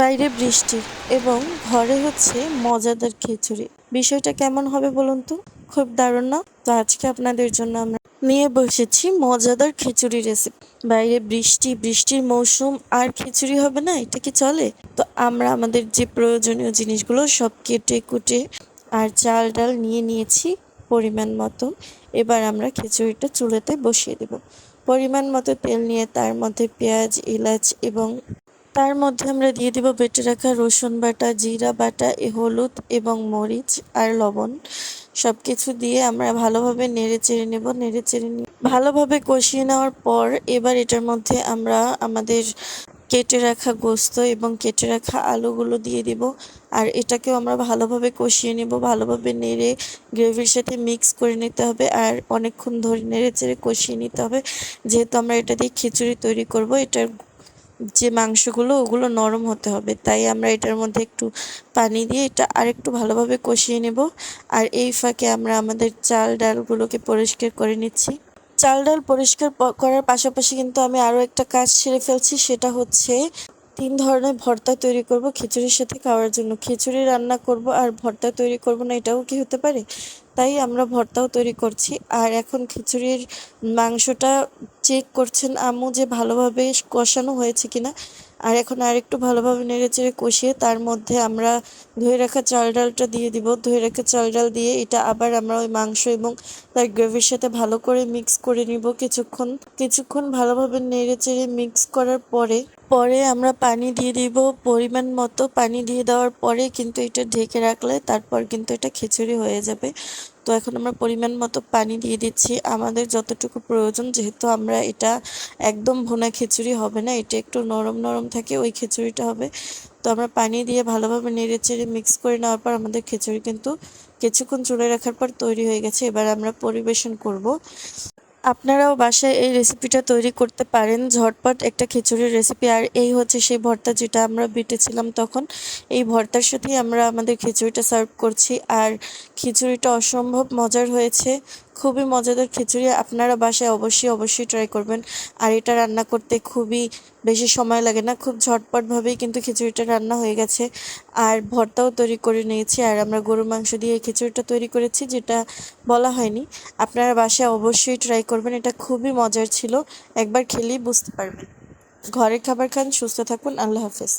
বাইরে বৃষ্টি এবং ঘরে হচ্ছে মজাদার খিচুড়ি। বিষয়টা কেমন হবে বলুন তো? খুব দারুণ না? তো আজকে আপনাদের জন্য আমরা নিয়ে বসেছি মজাদার খিচুড়ি রেসিপি বাইরে বৃষ্টি, বৃষ্টির মৌসুম, আর খিচুড়ি হবে না? এটা কি চলে? তো আমরা আমাদের যে প্রয়োজনীয় জিনিসগুলো সব কেটে কুটে আর চাল ডাল নিয়ে নিয়েছি পরিমাণ মতো। এবার আমরা খিচুড়িটা চুলাতে বসিয়ে দেব। পরিমাণ মতো তেল নিয়ে তার মধ্যে পেঁয়াজ, এলাচ এবং তার মধ্যে আমরা দিয়ে দিব বেটে রাখা রসুন বাটা, জিরা বাটা, এ হলুদ এবং মরিচ আর লবণ। সব কিছু দিয়ে আমরা ভালোভাবে নেড়ে চেড়ে নেব, নেড়ে চেড়ে নিয়ে ভালোভাবে কষিয়ে নেওয়ার পর এবার এটার মধ্যে আমরা আমাদের কেটে রাখা গোস্ত এবং কেটে রাখা আলুগুলো দিয়ে দিব। আর এটাকেও আমরা ভালোভাবে কষিয়ে নেব, ভালোভাবে নেড়ে গ্রেভির সাথে মিক্স করে নিতে হবে আর অনেকক্ষণ ধরে নেড়ে চেড়ে কষিয়ে নিতে হবে। যেহেতু আমরা এটা দিয়ে খিচুড়ি তৈরি করব, এটার যে মাংসগুলো, ওগুলো নরম হতে হবে। তাই আমরা এটার মধ্যে একটু পানি দিয়ে এটা আরেকটু ভালোভাবে কষিয়ে নেব। আর এই ফাঁকে আমরা আমাদের চাল ডালগুলোকে পরিষ্কার করে নিচ্ছি। চাল ডাল পরিষ্কার করার পাশাপাশি কিন্তু আমি আরও একটা কাজ সেরে ফেলছি, সেটা হচ্ছে তিন ধরনের ভর্তা তৈরি করব। খিচুড়ির সাথে খাওয়ার জন্য। খিচুড়ি রান্না করব আর ভর্তা তৈরি করব না, এটাও কি হতে পারে? তাই আমরা ভর্তাও তৈরি করছি। আর এখন খিচুড়ির মাংসটা চেক করছেন আম্মু যে ভালোভাবে কষানো হয়েছে কিনা। আর এখন আরেকটু ভালোভাবে নেড়ে চেড়ে কষিয়ে তার মধ্যে আমরা ধুয়ে রাখা চাল ডালটা দিয়ে দিব। ধুয়ে রাখা চাল ডাল দিয়ে এটা আবার আমরা ওই মাংস এবং তার গ্রেভির সাথে ভালো করে মিক্স করে নিব কিছুক্ষণ। কিছুক্ষণ ভালোভাবে নেড়ে চেড়ে মিক্স করার পরে পরে আমরা পানি দিয়ে দিব পরিমাণ মতো। পানি দিয়ে দেওয়ার পরে কিন্তু এটা ঢেকে রাখলে তারপর কিন্তু এটা খিচুড়ি হয়ে যাবে। তো এখন আমরা পরিমাণ মতো পানি দিয়ে দিচ্ছি। আমাদের যতটুকু প্রয়োজন, যেহেতু আমরা এটা একদম ভোনা খিচুড়ি হবে না, এটা একটু নরম নরম থাকে, ওই খিচুড়িটা হবে। তো আমরা পানি দিয়ে ভালোভাবে নেড়ে চেড়ে মিক্স করে নেওয়ার পর আমাদের খিচুড়ি কিন্তু কিছুক্ষণ চুলে রাখার পর তৈরি হয়ে গেছে। এবার আমরা পরিবেশন করব। আপনারাও বাসায় এই রেসিপিটা তৈরি করতে পারেন। ঝটপট একটা খিচুড়ির রেসিপি আর এই হচ্ছে সেই ভর্তা যেটা আমরা বেটেছিলাম তখন। এই ভর্তার সাথেই আমরা আমাদের খিচুড়িটা সার্ভ করছি। আর খিচুড়িটা অসম্ভব মজার হয়েছে। খুবই মজাদার খিচুড়ি, আপনারা বাসায় অবশ্যই অবশ্যই ট্রাই করবেন। আর এটা রান্না করতে খুবই বেশি সময় লাগে না, খুব ঝটপটভাবেই কিন্তু খিচুড়িটা রান্না হয়ে গেছে। আর ভর্তাও তৈরি করে নিয়েছি, আর আমরা গরুর মাংস দিয়ে এই খিচুড়িটা তৈরি করেছি, যেটা বলা হয়নি। আপনারা বাসায় অবশ্যই ট্রাই করবেন, এটা খুবই মজার ছিল, একবার খেলেই বুঝতে পারবেন। ঘরের খাবার খান, সুস্থ থাকুন, আল্লাহ হাফেজ।